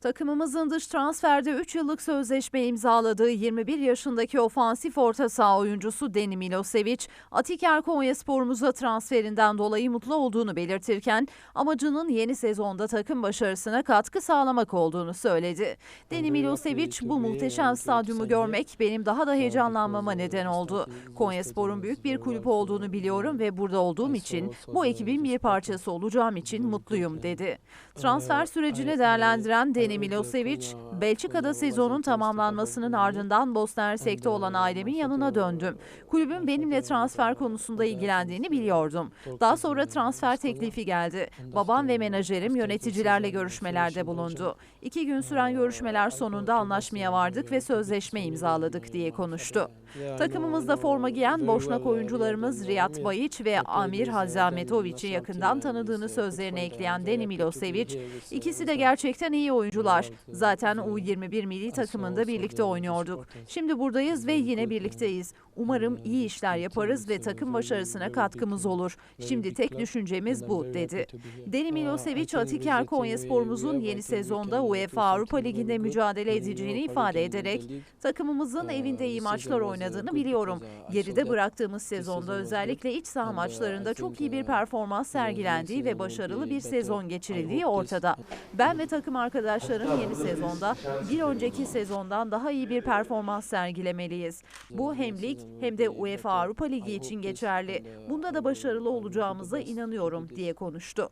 Takımımızın dış transferde 3 yıllık sözleşme imzaladığı 21 yaşındaki ofansif orta saha oyuncusu Deni Milosevic, Atiker Konyaspor'umuza transferinden dolayı mutlu olduğunu belirtirken amacının yeni sezonda takım başarısına katkı sağlamak olduğunu söyledi. Deni Milosevic bu muhteşem stadyumu görmek benim daha da heyecanlanmama neden oldu. Konyaspor'un büyük bir kulüp olduğunu biliyorum ve burada olduğum için bu ekibin bir parçası olacağım için mutluyum dedi. Transfer sürecini değerlendiren Deni Milosevic, Belçika'da sezonun tamamlanmasının ardından Bosna Hersek'te olan ailemin yanına döndüm. Kulübün benimle transfer konusunda ilgilendiğini biliyordum. Daha sonra transfer teklifi geldi. Babam ve menajerim yöneticilerle görüşmelerde bulundu. İki gün süren görüşmeler sonunda anlaşmaya vardık ve sözleşme imzaladık diye konuştu. Takımımızda forma giyen Boşnak oyuncularımız Riyad Bayiç ve Amir Hazametoviç'i yakından tanıdığını sözlerine ekleyen Deni Milosevic, ikisi de gerçekten iyi oyuncular. Zaten U21 milli takımında birlikte oynuyorduk. Şimdi buradayız ve yine birlikteyiz. Umarım iyi işler yaparız ve takım başarısına katkımız olur. Şimdi tek düşüncemiz bu, dedi. Deni Milosevic, Atiker Konyaspor'umuzun yeni sezonda UEFA Avrupa Ligi'nde mücadele edeceğini ifade ederek, takımımızın evinde iyi maçlar oynadığını biliyorum. Geride bıraktığımız sezonda özellikle iç saha maçlarında çok iyi bir performans sergilendiği ve başarılı bir sezon geçirildiği ortada. Ben ve takım arkadaşlarım yeni sezonda bir önceki sezondan daha iyi bir performans sergilemeliyiz. Bu hem lig hem de UEFA Avrupa Ligi için geçerli. Bunda da başarılı olacağımıza inanıyorum diye konuştu.